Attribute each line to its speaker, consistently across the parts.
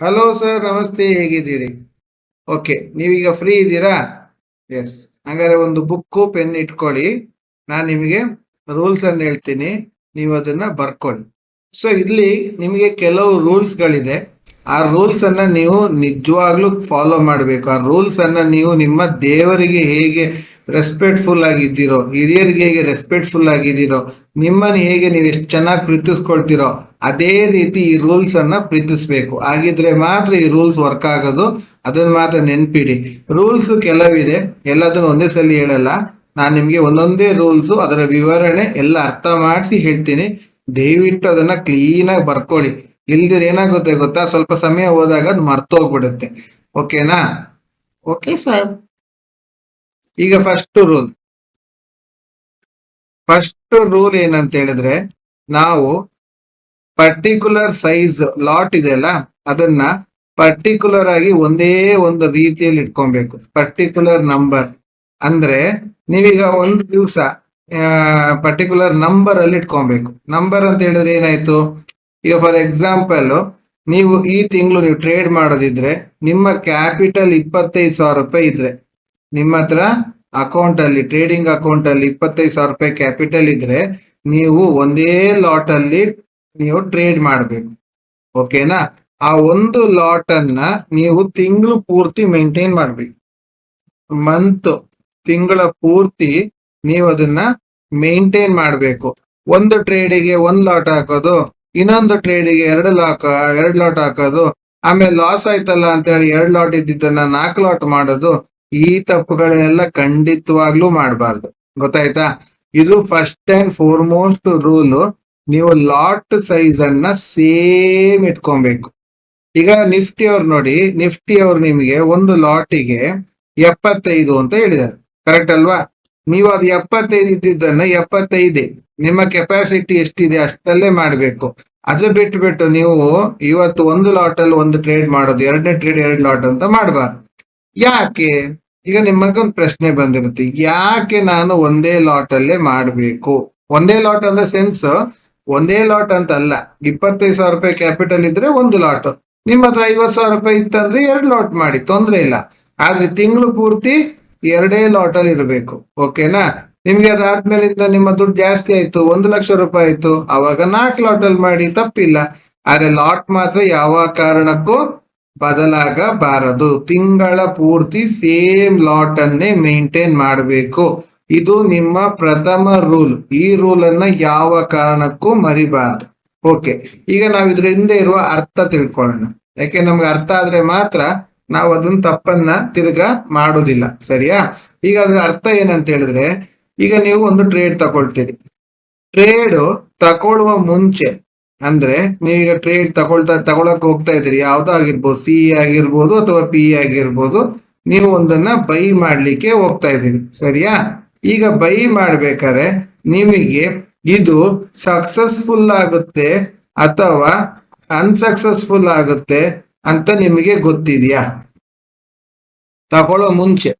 Speaker 1: Hello sir ನಮಸ್ತೆ. ಹೇಗಿದ್ದೀರಿ? Okay ನೀವೀಗ ಫ್ರೀ ಇದ್ದೀರಾ? ಎಸ್ ಹಾಗಾದ್ರೆ ಒಂದು ಬುಕ್ಕು, ಪೆನ್ ಇಟ್ಕೊಳ್ಳಿ. ನಾನು ನಿಮಗೆ ರೂಲ್ಸ್ ಅನ್ನು ಹೇಳ್ತೀನಿ. ನೀವು ಅದನ್ನ ಬರ್ಕೊಳ್ಳಿ. ಸೊ ಇಲ್ಲಿ ನಿಮಗೆ ಕೆಲವು ರೂಲ್ಸ್ಗಳಿದೆ ಆ ರೂಲ್ಸ್ ಅನ್ನ ನೀವು ನಿಜವಾಗ್ಲೂ ಫಾಲೋ ಮಾಡಬೇಕು. ಆ ರೂಲ್ಸ್ ಅನ್ನ ನೀವು ನಿಮ್ಮ ದೇವರಿಗೆ ಹೇಗೆ ರೆಸ್ಪೆಕ್ಟ್ಫುಲ್ ಆಗಿದ್ದೀರೋ, ಹಿರಿಯರಿಗೆ ಹೇಗೆ ರೆಸ್ಪೆಕ್ಟ್ಫುಲ್ ಆಗಿದ್ದೀರೋ, ನಿಮ್ಮನ್ನು ಹೇಗೆ ನೀವು ಎಷ್ಟು ಚೆನ್ನಾಗಿ ಪ್ರೀತಿಸ್ಕೊಳ್ತೀರೋ ಅದೇ ರೀತಿ ಈ ರೂಲ್ಸ್ ಅನ್ನ ಪ್ರೀತಿಸ್ಬೇಕು. ಹಾಗಿದ್ರೆ ಮಾತ್ರ ಈ ರೂಲ್ಸ್ ವರ್ಕ್ ಆಗೋದು. ಅದನ್ನ ಮಾತ್ರ ನೆನ್ಪಿಡಿ. ರೂಲ್ಸ್ ಕೆಲವಿದೆ. ಎಲ್ಲದನ್ನು ಒಂದೇ ಸಲ ಹೇಳಲ್ಲ. ನಾನು ನಿಮ್ಗೆ ಒಂದೊಂದೇ ರೂಲ್ಸ್ ಅದರ ವಿವರಣೆ ಎಲ್ಲ ಅರ್ಥ ಮಾಡಿಸಿ ಹೇಳ್ತೀನಿ. ದಯವಿಟ್ಟು ಅದನ್ನ ಕ್ಲೀನ್ ಆಗಿ ಬರ್ಕೊಳ್ಳಿ. ಇಲ್ದಿರ ಏನಾಗುತ್ತೆ ಗೊತ್ತಾ? ಸ್ವಲ್ಪ ಸಮಯ ಹೋದಾಗ ಅದು ಮರ್ತೋಗ್ಬಿಡುತ್ತೆ. ಓಕೆನಾ ಓಕೆ ಸರ್ ಈಗ ಫಸ್ಟ್ ರೂಲ್ ಫಸ್ಟ್ ರೂಲ್ ಏನಂತ ಹೇಳಿದ್ರೆ, ನಾವು ಪರ್ಟಿಕ್ಯುಲರ್ ಸೈಜ್ ಲಾಟ್ ಇದೆಯಲ್ಲ ಅದನ್ನ ಪರ್ಟಿಕ್ಯುಲರ್ ಆಗಿ ಒಂದೇ ಒಂದು ರೀತಿಯಲ್ಲಿ ಇಟ್ಕೊಬೇಕು. ಪರ್ಟಿಕ್ಯುಲರ್ ನಂಬರ್ ಅಂದ್ರೆ ನೀವೀಗ ಒಂದು ದಿವಸ ಪರ್ಟಿಕ್ಯುಲರ್ ನಂಬರ್ ಅಲ್ಲಿ ಇಟ್ಕೊಬೇಕು. ನಂಬರ್ ಅಂತ ಹೇಳಿದ್ರೆ ಏನಾಯ್ತು? ಈಗ ಫಾರ್ ಎಕ್ಸಾಂಪಲ್ ನೀವು ಈ ತಿಂಗಳು ನೀವು ಟ್ರೇಡ್ ಮಾಡೋದಿದ್ರೆ, ನಿಮ್ಮ ಕ್ಯಾಪಿಟಲ್ ಇಪ್ಪತ್ತೈದು ಸಾವಿರ ರೂಪಾಯಿ ಇದ್ರೆ, ನಿಮ್ಮ ಹತ್ರ ಅಕೌಂಟ್ ಅಲ್ಲಿ ಟ್ರೇಡಿಂಗ್ ಅಕೌಂಟ್ ಅಲ್ಲಿ ಇಪ್ಪತ್ತೈದು ಸಾವಿರ ರೂಪಾಯಿ ಕ್ಯಾಪಿಟಲ್ ಇದ್ರೆ, ನೀವು ಒಂದೇ ಲಾಟ್ ಅಲ್ಲಿ ನೀವು ಟ್ರೇಡ್ ಮಾಡಬೇಕು. ಓಕೆನಾ ಆ ಒಂದು ಲಾಟ್ ಅನ್ನ ನೀವು ತಿಂಗಳು ಪೂರ್ತಿ ಮೇಂಟೈನ್ ಮಾಡಬೇಕು. ಮಂತ್ ತಿಂಗಳ ಪೂರ್ತಿ ನೀವು ಅದನ್ನ ಮೇಂಟೈನ್ ಮಾಡಬೇಕು. ಒಂದು ಟ್ರೇಡಿಗೆ ಒಂದು ಲಾಟ್ ಹಾಕೋದು, ಇನ್ನೊಂದು ಟ್ರೇಡಿಗೆ ಎರಡು ಲಾಕ್ ಎರಡು ಲಾಟ್ ಹಾಕೋದು, ಆಮೇಲೆ ಲಾಸ್ ಆಯ್ತಲ್ಲ ಅಂತ ಹೇಳಿ ಎರಡು ಲಾಟ್ ಇದ್ದಿದ್ದನ್ನ ನಾಲ್ಕು ಲಾಟ್ ಮಾಡೋದು, ಈ ತಪ್ಪುಗಳನ್ನೆಲ್ಲ ಖಂಡಿತವಾಗ್ಲೂ ಮಾಡಬಾರ್ದು. ಗೊತ್ತಾಯ್ತಾ? ಇದು ಫಸ್ಟ್ ಅಂಡ್ ಫೋರ್ಮೋಸ್ಟ್ ರೂಲ್ ನೀವು ಲಾಟ್ ಸೈಜ್ ಅನ್ನ ಸೇಮ್ ಇಟ್ಕೊಬೇಕು. ಈಗ ನಿಫ್ಟಿ ಅವ್ರು ನೋಡಿ ನಿಫ್ಟಿ ಅವ್ರು ನಿಮಗೆ ಒಂದು ಲಾಟಿಗೆ ಎಪ್ಪತ್ತೈದು ಅಂತ ಹೇಳಿದ್ದಾರೆ. ಕರೆಕ್ಟ್ ಅಲ್ವಾ? ನೀವು ಅದು ಎಪ್ಪತ್ತೈದು ಇದ್ದಿದ್ದನ್ನ ಎಪ್ಪತ್ತೈದೇ. ನಿಮ್ಮ ಕೆಪಾಸಿಟಿ ಎಷ್ಟಿದೆ ಅಷ್ಟಲ್ಲೇ ಮಾಡಬೇಕು. ಅದು ಬಿಟ್ಟು ಬಿಟ್ಟು ನೀವು ಇವತ್ತು ಒಂದು ಲಾಟ್ ಅಲ್ಲಿ ಒಂದು ಟ್ರೇಡ್ ಮಾಡೋದು, ಎರಡನೇ ಟ್ರೇಡ್ ಎರಡು ಲಾಟ್ ಅಂತ ಮಾಡಬಾರ್ದು. ಯಾಕೆ? ಈಗ ನಿಮಗೊಂದು ಪ್ರಶ್ನೆ ಬಂದಿರುತ್ತೆ. ಯಾಕೆ ನಾನು ಒಂದೇ ಲಾಟ್ ಅಲ್ಲೇ ಮಾಡಬೇಕು? ಒಂದೇ ಲಾಟ್ ಅಂದ್ರೆ ಸೆನ್ಸ್ ಒಂದೇ ಲಾಟ್ ಅಂತ ಅಲ್ಲ ಇಪ್ಪತ್ತೈದು ಸಾವಿರ ರೂಪಾಯಿ ಕ್ಯಾಪಿಟಲ್ ಇದ್ರೆ ಒಂದು ಲಾಟ್ ನಿಮ್ಮ ಹತ್ರ ಐವತ್ತು ಸಾವಿರ ರೂಪಾಯಿ ಇತ್ತಂದ್ರೆ ಎರಡು ಲಾಟ್ ಮಾಡಿ, ತೊಂದ್ರೆ ಇಲ್ಲ. ಆದ್ರೆ ತಿಂಗಳು ಪೂರ್ತಿ ಎರಡೇ ಲಾಟ್ ಅಲ್ಲಿ ಇರಬೇಕು. ಓಕೆನಾ ನಿಮ್ಗೆ ಅದಾದ್ಮೇಲಿಂದ ನಿಮ್ಮ ದುಡ್ಡು ಜಾಸ್ತಿ ಆಯ್ತು, ಒಂದು ಲಕ್ಷ ರೂಪಾಯಿ ಆಯ್ತು. ಅವಾಗ ನಾಲ್ಕು ಲಾಟ್ ಅಲ್ಲಿ ಮಾಡಿ, ತಪ್ಪಿಲ್ಲ. ಆದ್ರೆ ಲಾಟ್ ಮಾತ್ರ ಯಾವ ಕಾರಣಕ್ಕೂ ಬದಲಾಗಬಾರದು. ತಿಂಗಳ ಪೂರ್ತಿ ಸೇಮ್ ಲಾಟ್ ಅನ್ನೇ ಮೇಂಟೈನ್ ಮಾಡಬೇಕು. ಇದು ನಿಮ್ಮ ಪ್ರಥಮ ರೂಲ್. ಈ ರೂಲ್ ಅನ್ನ ಯಾವ ಕಾರಣಕ್ಕೂ ಮರಿಬಾರ್ದು. ಓಕೆ ಈಗ ನಾವು ಇದ್ರ ಹಿಂದೆ ಇರುವ ಅರ್ಥ ತಿಳ್ಕೊಳ್ಳೋಣ. ಯಾಕೆ ನಮ್ಗೆ ಅರ್ಥ ಆದ್ರೆ ಮಾತ್ರ ನಾವು ಅದನ್ನ ತಪ್ಪನ್ನ ತಿರ್ಗಾ ಮಾಡೋದಿಲ್ಲ. ಸರಿಯಾ? ಈಗ ಅದ್ರ ಅರ್ಥ ಏನಂತ ಹೇಳಿದ್ರೆ, ಈಗ ನೀವು ಒಂದು ಟ್ರೇಡ್ ತಗೊಳ್ತೀರಿ. ಟ್ರೇಡ್ ತಗೊಳ್ಳುವ ಮುಂಚೆ, ಅಂದ್ರೆ ನೀವೀಗ ಟ್ರೇಡ್ ತಗೊಳ್ತಾ, ತಗೊಳಕ್ ಹೋಗ್ತಾ ಇದ್ದೀರಿ. ಯಾವ್ದೋ ಆಗಿರ್ಬೋದು ಸಿ ಆಗಿರ್ಬೋದು ಅಥವಾ ಪಿ ಆಗಿರ್ಬೋದು, ನೀವು ಒಂದನ್ನ ಬೈ ಮಾಡ್ಲಿಕ್ಕೆ ಹೋಗ್ತಾ ಇದ್ದೀರಿ. ಸರಿಯಾ? ಈಗ ಬೈ ಮಾಡ್ಬೇಕಾದ್ರೆ ನಿಮಗೆ ಇದು ಸಕ್ಸಸ್ಫುಲ್ ಆಗುತ್ತೆ ಅಥವಾ ಅನ್ಸಕ್ಸಸ್ಫುಲ್ ಆಗುತ್ತೆ ಅಂತ ನಿಮಗೆ ಗೊತ್ತಿದೆಯಾ? ತಗೊಳ್ಳೋ ಮುಂಚೆ.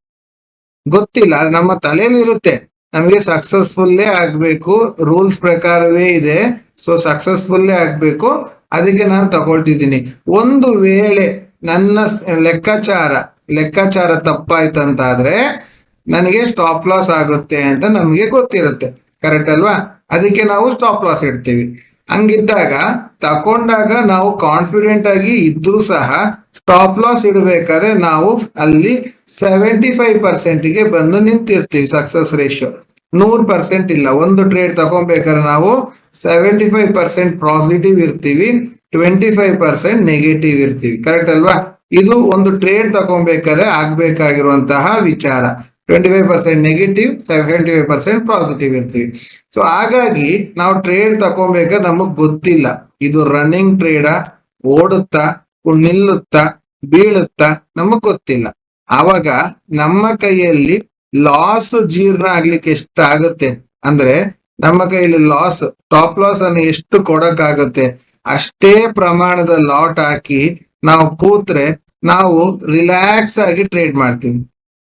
Speaker 1: ಗೊತ್ತಿಲ್ಲ, ನಮ್ಮ ತಲೆಯಲ್ಲಿ ಇರುತ್ತೆ. ನಮಗೆ ಸಕ್ಸಸ್ಫುಲ್ಲೇ ಆಗ್ಬೇಕು ರೂಲ್ಸ್ ಪ್ರಕಾರವೇ ಇದೆ. ಸೊ ಸಕ್ಸಸ್ಫುಲ್ಲೇ ಆಗಬೇಕು. ಅದಕ್ಕೆ ನಾನು ತಗೊಳ್ತಿದ್ದೀನಿ. ಒಂದು ವೇಳೆ ನನ್ನ ಲೆಕ್ಕಾಚಾರ ಲೆಕ್ಕಾಚಾರ ತಪ್ಪಾಯ್ತಂತಾದ್ರೆ ನನಗೆ ಸ್ಟಾಪ್ ಲಾಸ್ ಆಗುತ್ತೆ ಅಂತ ನಮಗೆ ಗೊತ್ತಿರುತ್ತೆ. ಕರೆಕ್ಟ್ ಅಲ್ವಾ? ಅದಕ್ಕೆ ನಾವು ಸ್ಟಾಪ್ ಲಾಸ್ ಇಡ್ತೀವಿ. ಹಂಗಿದ್ದಾಗ ತಕೊಂಡಾಗ ನಾವು ಕಾನ್ಫಿಡೆಂಟ್ ಆಗಿ ಇದ್ರೂ ಸಹ ಸ್ಟಾಪ್ ಲಾಸ್ ಇಡಬೇಕಾದ್ರೆ ನಾವು ಅಲ್ಲಿ ಸೆವೆಂಟಿ ಫೈವ್ ಪರ್ಸೆಂಟ್ಗೆ ಬಂದು ನಿಂತಿರ್ತೀವಿ ಸಕ್ಸಸ್ ರೇಷಿಯೋ ನೂರ್ ಪರ್ಸೆಂಟ್ ಇಲ್ಲ. ಒಂದು ಟ್ರೇಡ್ ತಗೊಬೇಕಾದ್ರೆ ನಾವು ಸೆವೆಂಟಿ ಫೈವ್ ಪರ್ಸೆಂಟ್ ಪಾಸಿಟಿವ್ ಇರ್ತೀವಿ ಟ್ವೆಂಟಿ ಫೈವ್ ಪರ್ಸೆಂಟ್ ನೆಗೆಟಿವ್ ಇರ್ತೀವಿ. ಕರೆಕ್ಟ್ ಅಲ್ವಾ? ಇದು ಒಂದು ಟ್ರೇಡ್ ತಗೊಬೇಕಾದ್ರೆ ಆಗ್ಬೇಕಾಗಿರುವಂತಹ ವಿಚಾರ. Twenty five percent negative seventy five percent positive ಇರ್ತೀವಿ. ಸೊ ಹಾಗಾಗಿ ನಾವು ಟ್ರೇಡ್ ತಗೊಬೇಕಾದ್ರೆ ನಮಗ್ ಗೊತ್ತಿಲ್ಲ. ಇದು ರನ್ನಿಂಗ್ ಟ್ರೇಡಾ ಓಡುತ್ತಾ, ನಿಲ್ಲುತ್ತಾ, ಬೀಳುತ್ತಾ ನಮಗ್ ಗೊತ್ತಿಲ್ಲ. ಆವಾಗ ನಮ್ಮ ಕೈಯಲ್ಲಿ ಲಾಸ್ ಜೀರ್ಣ ಆಗ್ಲಿಕ್ಕೆ ಎಷ್ಟಾಗುತ್ತೆ? ಅಂದ್ರೆ ನಮ್ಮ ಕೈಯಲ್ಲಿ ಲಾಸ್ ಟಾಪ್ ಲಾಸ್ ಅನ್ನು ಎಷ್ಟು ಕೊಡಕ್ಕಾಗುತ್ತೆ? ಅಷ್ಟೇ ಪ್ರಮಾಣದ ಲಾಟ್ ಹಾಕಿ ನಾವು ಕೂತ್ರೆ ನಾವು ರಿಲ್ಯಾಕ್ಸ್ ಆಗಿ ಟ್ರೇಡ್ ಮಾಡ್ತೀವಿ.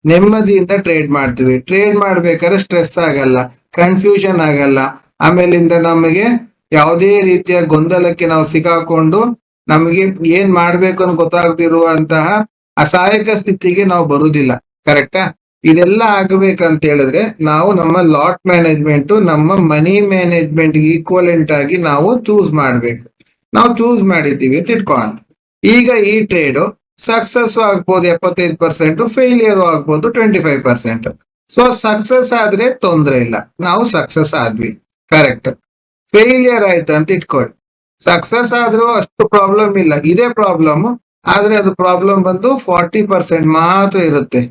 Speaker 1: ನೆಮ್ಮದಿಯಿಂದ ಟ್ರೇಡ್ ಮಾಡ್ತೀವಿ. ಟ್ರೇಡ್ ಮಾಡ್ಬೇಕಾದ್ರೆ ಸ್ಟ್ರೆಸ್ ಆಗಲ್ಲ ಕನ್ಫ್ಯೂಷನ್ ಆಗಲ್ಲ. ಆಮೇಲಿಂದ ನಮಗೆ ಯಾವುದೇ ರೀತಿಯ ಗೊಂದಲಕ್ಕೆ ನಾವು ಸಿಕ್ಕಾಕೊಂಡು ನಮಗೆ ಏನ್ ಮಾಡ್ಬೇಕು ಅಂತ ಗೊತ್ತಾಗದಿರುವಂತಹ ಅಸಹಾಯಕ ಸ್ಥಿತಿಗೆ ನಾವು ಬರುವುದಿಲ್ಲ ಕರೆಕ್ಟಾ ಇದೆಲ್ಲ ಆಗಬೇಕಂತ ಹೇಳಿದ್ರೆ ನಾವು ನಮ್ಮ ಲಾಟ್ ಮ್ಯಾನೇಜ್ಮೆಂಟ್ ನಮ್ಮ ಮನಿ ಮ್ಯಾನೇಜ್ಮೆಂಟ್ ಈಕ್ವಲೆಂಟ್ ಆಗಿ ನಾವು ಚೂಸ್ ಮಾಡ್ಬೇಕು. ನಾವು ಚೂಸ್ ಮಾಡಿದ್ದೀವಿ ಅಂತ ಇಟ್ಕೊಳ್ಳೋಣ ಈಗ ಈ ಟ್ರೇಡ್ ಸಕ್ಸಸ್ ಆಗ್ಬೋದು ಎಪ್ಪತ್ತೈದು ಪರ್ಸೆಂಟ್ ಫೇಲಿಯರ್ ಆಗ್ಬೋದು twenty five percent so success ಆದ್ರೆ ತೊಂದ್ರೆ ಇಲ್ಲ. ನಾವು ಸಕ್ಸಸ್ ಆದ್ವಿ. ಕರೆಕ್ಟ್ ಫೇಲಿಯರ್ ಆಯ್ತು ಅಂತ ಇಟ್ಕೊಳ್ಳಿ. ಸಕ್ಸಸ್ ಆದ್ರೂ ಅಷ್ಟು ಪ್ರಾಬ್ಲಮ್ ಇಲ್ಲ. ಇದೇ ಪ್ರಾಬ್ಲಮ್ ಆದ್ರೆ ಅದು ಪ್ರಾಬ್ಲಮ್ ಬಂದು ಫಾರ್ಟಿ ಪರ್ಸೆಂಟ್ ಮಾತ್ರ ಇರುತ್ತೆ.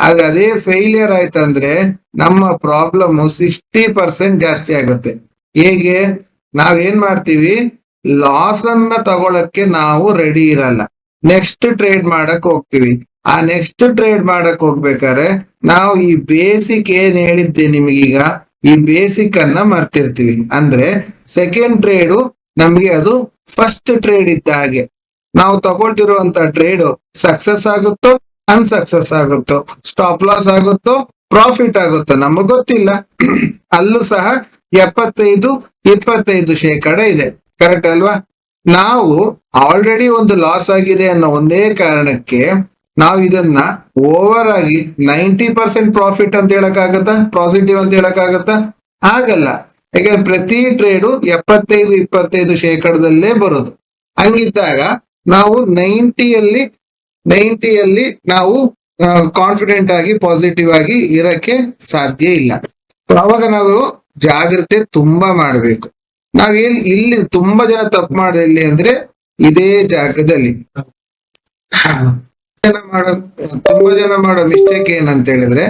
Speaker 1: ಆದ್ರೆ ಅದೇ ಫೇಲಿಯರ್ ಆಯ್ತಂದ್ರೆ ನಮ್ಮ ಪ್ರಾಬ್ಲಮ್ ಸಿಕ್ಸ್ಟಿ ಪರ್ಸೆಂಟ್ ಜಾಸ್ತಿ ಆಗುತ್ತೆ. ಹೇಗೆ? ನಾವೇನ್ ಮಾಡ್ತೀವಿ? ಲಾಸ್ ಅನ್ನ ತಗೊಳಕ್ಕೆ ನಾವು ರೆಡಿ ಇರಲ್ಲ. ನೆಕ್ಸ್ಟ್ ಟ್ರೇಡ್ ಮಾಡಕ್ ಹೋಗ್ತೀವಿ. ಆ ನೆಕ್ಸ್ಟ್ ಟ್ರೇಡ್ ಮಾಡಕ್ ಹೋಗ್ಬೇಕಾದ್ರೆ ನಾವು ಈ ಬೇಸಿಕ್ ಏನ್ ಹೇಳಿದ್ದೆ ನಿಮಗೀಗ ಈ ಬೇಸಿಕ್ ಅನ್ನ ಮರ್ತಿರ್ತೀವಿ. ಅಂದ್ರೆ ಸೆಕೆಂಡ್ ಟ್ರೇಡು ನಮ್ಗೆ ಅದು ಫಸ್ಟ್ ಟ್ರೇಡ್ ಇದ್ದ ಹಾಗೆ. ನಾವು ತಗೊಳ್ತಿರುವಂತ ಟ್ರೇಡ್ ಸಕ್ಸಸ್ ಆಗುತ್ತೋ ಅನ್ಸಕ್ಸಸ್ ಆಗುತ್ತೋ? ಸ್ಟಾಪ್ ಲಾಸ್ ಆಗುತ್ತೋ ಪ್ರಾಫಿಟ್ ಆಗುತ್ತೋ? ನಮಗ್ ಗೊತ್ತಿಲ್ಲ. ಅಲ್ಲೂ ಸಹ ಎಪ್ಪತ್ತೈದು, ಇಪ್ಪತ್ತೈದು ಶೇಕಡ ಇದೆ. ಕರೆಕ್ಟ್ ಅಲ್ವಾ? ನಾವು ಆಲ್ರೆಡಿ ಒಂದು ಲಾಸ್ ಆಗಿದೆ ಅನ್ನೋ ಒಂದೇ ಕಾರಣಕ್ಕೆ ನಾವು ಇದನ್ನ ಓವರ್ ಆಗಿ ನೈಂಟಿ ಪರ್ಸೆಂಟ್ ಪ್ರಾಫಿಟ್ ಅಂತ ಹೇಳಕ್ಕಾಗತ್ತಾ? ಪಾಸಿಟಿವ್ ಅಂತ ಹೇಳಕ್ಕಾಗತ್ತಾ? ಆಗಲ್ಲ. ಯಾಕಂದ್ರೆ ಪ್ರತಿ ಟ್ರೇಡು ಎಪ್ಪತ್ತೈದು, ಇಪ್ಪತ್ತೈದು ಶೇಕಡದಲ್ಲೇ ಬರೋದು. ಹಂಗಿದ್ದಾಗ ನಾವು ನೈಂಟಿಯಲ್ಲಿ ನೈಂಟಿಯಲ್ಲಿ ನಾವು ಕಾನ್ಫಿಡೆಂಟ್ ಆಗಿ ಪಾಸಿಟಿವ್ ಆಗಿ ಇರಕ್ಕೆ ಸಾಧ್ಯ ಇಲ್ಲ. ಅವಾಗ ನಾವು ಜಾಗ್ರತೆ ತುಂಬಾ ಮಾಡ್ಬೇಕು. ನಾವ್ ಎಲ್ಲಿ ಇಲ್ಲಿ ತುಂಬಾ ಜನ ತಪ್ಪು ಮಾಡೋದು ಇಲ್ಲಿ ಅಂದ್ರೆ ಇದೇ ಜಾಗದಲ್ಲಿ. ಮಾಡೋ, ತುಂಬಾ ಜನ ಮಾಡೋ ಮಿಸ್ಟೇಕ್ ಏನಂತ ಹೇಳಿದ್ರೆ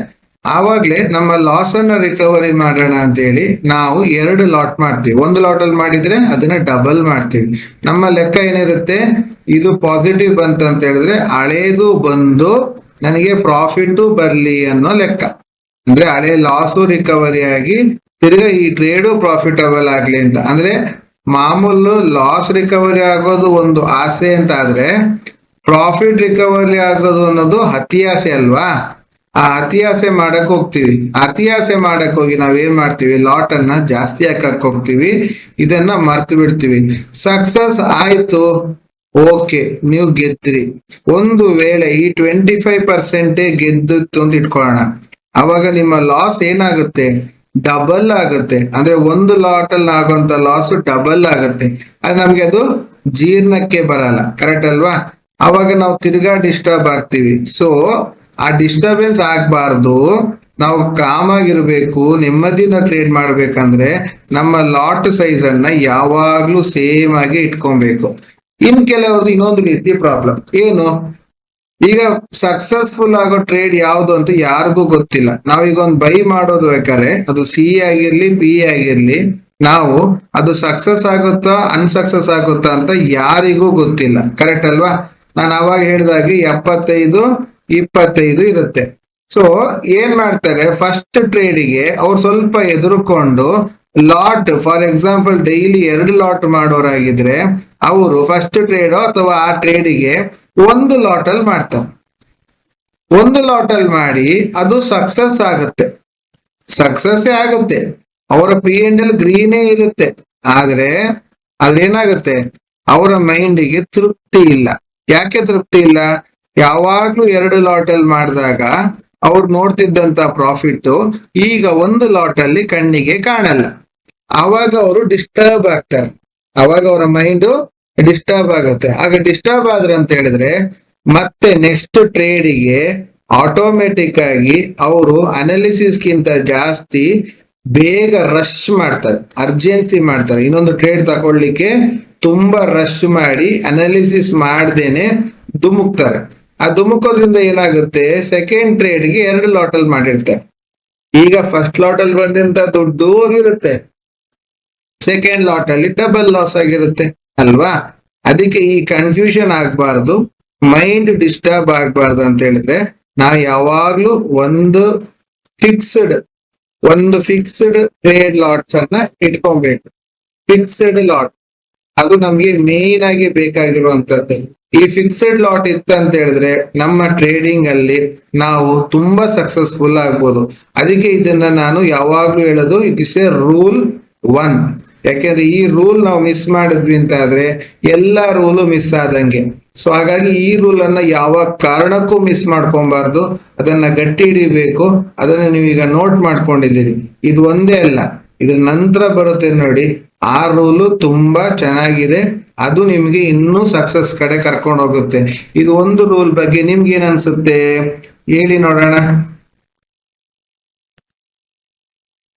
Speaker 1: ಆವಾಗ್ಲೇ ನಮ್ಮ ಲಾಸ್ ಅನ್ನ ರಿಕವರಿ ಮಾಡೋಣ ಅಂತ ಹೇಳಿ ನಾವು ಎರಡು ಲಾಟ್ ಮಾಡ್ತೀವಿ. ಒಂದು ಲಾಟ್ ಅಲ್ಲಿ ಮಾಡಿದ್ರೆ ಅದನ್ನ ಡಬಲ್ ಮಾಡ್ತೀವಿ. ನಮ್ಮ ಲೆಕ್ಕ ಏನಿರುತ್ತೆ, ಇದು ಪಾಸಿಟಿವ್ ಬಂತ ಅಂತ ಹೇಳಿದ್ರೆ ಹಳೇದು ಬಂದು ನನಗೆ ಪ್ರಾಫಿಟ್ ಬರ್ಲಿ ಅನ್ನೋ ಲೆಕ್ಕ. ಅಂದ್ರೆ ಹಳೆ ಲಾಸು ರಿಕವರಿ ಆಗಿ ತಿರ್ಗಾ ಈ ಟ್ರೇಡು ಪ್ರಾಫಿಟಬಲ್ ಆಗ್ಲಿ ಅಂತ. ಅಂದ್ರೆ ಮಾಮೂಲು ಲಾಸ್ ರಿಕವರಿ ಆಗೋದು ಒಂದು ಆಸೆ ಅಂತ ಆದ್ರೆ ಪ್ರಾಫಿಟ್ ರಿಕವರಿ ಆಗೋದು ಅನ್ನೋದು ಅತಿ ಆಸೆ ಅಲ್ವಾ? ಆ ಅತಿ ಆಸೆ ಮಾಡಕ್ ಹೋಗ್ತೀವಿ. ಅತಿ ಆಸೆ ಮಾಡಕ್ ಹೋಗಿ ನಾವೇನ್ ಮಾಡ್ತೀವಿ? ಲಾಟ್ ಅನ್ನ ಜಾಸ್ತಿ ಹಾಕಕ್ ಹೋಗ್ತೀವಿ. ಇದನ್ನ ಮರ್ತು ಬಿಡ್ತೀವಿ. ಸಕ್ಸಸ್ ಆಯ್ತು ಓಕೆ ನೀವು ಗೆದ್ರಿ. ಒಂದು ವೇಳೆ ಈ ಟ್ವೆಂಟಿ ಫೈವ್ ಪರ್ಸೆಂಟೇ ಗೆದ್ದಿತ್ತು ಅಂತ ಇಟ್ಕೊಳ್ಳೋಣ. ಅವಾಗ ನಿಮ್ಮ ಲಾಸ್ ಏನಾಗುತ್ತೆ? ಡಬಲ್ ಆಗುತ್ತೆ. ಅಂದ್ರೆ ಒಂದು ಲಾಟ್ ಅಲ್ಲಿ ಆಗುವಂತ ಲಾಸ್ ಡಬಲ್ ಆಗುತ್ತೆ. ಅದು ನಮ್ಗೆ ಅದು ಜೀರ್ಣಕ್ಕೆ ಬರಲ್ಲ. ಕರೆಕ್ಟ್ ಅಲ್ವಾ? ಅವಾಗ ನಾವು ತಿರ್ಗಾ ಡಿಸ್ಟರ್ಬ್ ಆಗ್ತೀವಿ. ಸೊ ಆ ಡಿಸ್ಟರ್ಬೆನ್ಸ್ ಆಗ್ಬಾರ್ದು. ನಾವು ಕಾಮ್ ಆಗಿರ್ಬೇಕು ನೆಮ್ಮದಿನ ಟ್ರೇಡ್ ಮಾಡ್ಬೇಕಂದ್ರೆ ನಮ್ಮ ಲಾಟ್ ಸೈಜ್ ಅನ್ನ ಯಾವಾಗ್ಲೂ ಸೇಮ್ ಆಗಿ ಇಟ್ಕೊಬೇಕು. ಇನ್ ಕೆಲವ್ರದ್ದು ಇನ್ನೊಂದು ರೀತಿ ಪ್ರಾಬ್ಲಮ್ ಏನು? ಈಗ ಸಕ್ಸಸ್ಫುಲ್ ಆಗೋ ಟ್ರೇಡ್ ಯಾವ್ದು ಅಂತ ಯಾರಿಗೂ ಗೊತ್ತಿಲ್ಲ. ನಾವೀಗ ಒಂದು ಬೈ ಮಾಡೋದು ಬೇಕಾದ್ರೆ ಅದು ಸಿ ಆಗಿರ್ಲಿ ಬಿ ಆಗಿರ್ಲಿ, ನಾವು ಅದು ಸಕ್ಸಸ್ ಆಗುತ್ತಾ ಅನ್ಸಕ್ಸಸ್ ಆಗುತ್ತಾ ಅಂತ ಯಾರಿಗೂ ಗೊತ್ತಿಲ್ಲ. ಕರೆಕ್ಟ್ ಅಲ್ವಾ? ನಾನು ಅವಾಗ ಹೇಳಿದಾಗೆ ಎಪ್ಪತ್ತೈದು, ಇಪ್ಪತ್ತೈದು ಇರುತ್ತೆ. ಸೊ ಏನ್ ಮಾಡ್ತಾರೆ? ಫಸ್ಟ್ ಟ್ರೇಡಿಗೆ ಅವ್ರು ಸ್ವಲ್ಪ ಎದುರುಕೊಂಡು ಲಾಟ್ ಫಾರ್ ಎಕ್ಸಾಂಪಲ್ ಡೈಲಿ ಎರಡು ಲಾಟ್ ಮಾಡೋರಾಗಿದ್ರೆ, ಅವರು ಫಸ್ಟ್ ಟ್ರೇಡ್ ಅಥವಾ ಆ ಟ್ರೇಡಿಗೆ ಒಂದು ಲಾಟಲ್ಲಿ ಮಾಡ್ತಾರೆ ಒಂದು ಲಾಟಲ್ಲಿ ಮಾಡಿ ಅದು ಸಕ್ಸಸ್ ಆಗುತ್ತೆ. ಸಕ್ಸಸ್ ಆಗುತ್ತೆ. ಅವರ ಪಿ ಎಂಡ್ ಎಲ್ ಗ್ರೀನೇ ಇರುತ್ತೆ. ಆದ್ರೆ ಅದೇನಾಗುತ್ತೆ ಅವರ ಮೈಂಡಿಗೆ ತೃಪ್ತಿ ಇಲ್ಲ. ಯಾಕೆ ತೃಪ್ತಿ ಇಲ್ಲ? ಯಾವಾಗ್ಲೂ ಎರಡು ಲಾಟ್ ಅಲ್ಲಿ ಮಾಡಿದಾಗ ಅವ್ರು ನೋಡ್ತಿದ್ದಂತ ಪ್ರಾಫಿಟ್ ಈಗ ಒಂದು ಲಾಟ್ ಅಲ್ಲಿ ಕಣ್ಣಿಗೆ ಕಾಣಲ್ಲ. ಅವಾಗ ಅವರು ಡಿಸ್ಟರ್ಬ್ ಆಗ್ತಾರೆ. ಅವಾಗ ಅವರ ಮೈಂಡ್ ಡಿಸ್ಟರ್ಬ್ ಆಗುತ್ತೆ. ಆಗ ಡಿಸ್ಟರ್ಬ್ ಆದ್ರೆ ಅಂತ ಹೇಳಿದ್ರೆ, ಮತ್ತೆ ನೆಕ್ಸ್ಟ್ ಟ್ರೇಡಿಗೆ ಆಟೋಮೆಟಿಕ್ ಆಗಿ ಅವರು ಅನಾಲಿಸಿಸ್ಗಿಂತ ಜಾಸ್ತಿ ಬೇಗ ರಶ್ ಮಾಡ್ತಾರೆ. ಅರ್ಜೆನ್ಸಿ ಮಾಡ್ತಾರೆ. ಇನ್ನೊಂದು ಟ್ರೇಡ್ ತಗೊಳ್ಳಿಕ್ಕೆ ತುಂಬಾ ರಶ್ ಮಾಡಿ ಅನಾಲಿಸಿಸ್ ಮಾಡ್ದೇನೆ ಧುಮುಕ್ತಾರೆ. ಆ ಧುಮುಕೋದ್ರಿಂದ ಏನಾಗುತ್ತೆ? ಸೆಕೆಂಡ್ ಟ್ರೇಡ್ಗೆ ಎರಡು ಲಾಟಲ್ ಮಾಡಿರ್ತಾರೆ ಈಗ ಫಸ್ಟ್ ಲಾಟಲ್ ಬಂದಂತ ದುಡ್ಡು ಹೋಗಿರುತ್ತೆ. ಸೆಕೆಂಡ್ ಲಾಟ್ ಅಲ್ಲಿ ಡಬಲ್ ಲಾಸ್ ಆಗಿರುತ್ತೆ. ಅಲ್ವಾ? ಅದಕ್ಕೆ ಈ ಕನ್ಫ್ಯೂಷನ್ ಆಗ್ಬಾರ್ದು ಮೈಂಡ್ ಡಿಸ್ಟರ್ಬ್ ಆಗ್ಬಾರ್ದು ಅಂತ ಹೇಳಿದ್ರೆ, ನಾವು ಯಾವಾಗ್ಲೂ ಒಂದು ಫಿಕ್ಸ್ಡ್ ಒಂದು ಫಿಕ್ಸ್ಡ್ ಟ್ರೇಡ್ ಲಾಟ್ಸ್ ಅನ್ನ ಇಟ್ಕೊಬೇಕು. ಫಿಕ್ಸ್ಡ್ ಲಾಟ್ ಅದು ನಮ್ಗೆ ಮೇನ್ ಆಗಿ ಬೇಕಾಗಿರುವಂತದ್ದು ಈ ಫಿಕ್ಸ್ಡ್ ಲಾಟ್ ಇತ್ತಂತ ಹೇಳಿದ್ರೆ, ನಮ್ಮ ಟ್ರೇಡಿಂಗ್ ಅಲ್ಲಿ ನಾವು ತುಂಬಾ ಸಕ್ಸಸ್ಫುಲ್ ಆಗ್ಬೋದು. ಅದಕ್ಕೆ ಇದನ್ನ ನಾನು ಯಾವಾಗ್ಲೂ ಹೇಳೋದು it is a rule one ಯಾಕೆಂದ್ರೆ ಈ ರೂಲ್ ನಾವು ಮಿಸ್ ಮಾಡಿದ್ವಿ ಅಂತ ಆದ್ರೆ ಎಲ್ಲಾ ರೂಲು ಮಿಸ್ ಆದಂಗೆ. ಸೊ ಹಾಗಾಗಿ ಈ ರೂಲ್ ಅನ್ನ ಯಾವ ಕಾರಣಕ್ಕೂ ಮಿಸ್ ಮಾಡ್ಕೊಬಾರ್ದು. ಅದನ್ನ ಗಟ್ಟಿ ಹಿಡಿಬೇಕು. ಅದನ್ನ ನೀವೀಗ ನೋಟ್ ಮಾಡ್ಕೊಂಡಿದ್ದೀರಿ. ಇದು ಒಂದೇ ಅಲ್ಲ. ಇದ್ರ ನಂತರ ಬರುತ್ತೆ ನೋಡಿ. ಆ ರೂಲು ತುಂಬಾ ಚೆನ್ನಾಗಿದೆ. ಅದು ನಿಮ್ಗೆ ಇನ್ನೂ ಸಕ್ಸಸ್ ಕಡೆ ಕರ್ಕೊಂಡು ಹೋಗುತ್ತೆ ಇದು ಒಂದು ರೂಲ್ ಬಗ್ಗೆ ನಿಮ್ಗೆ ಏನ್ ಅನ್ಸುತ್ತೆ? ಹೇಳಿ ನೋಡೋಣ.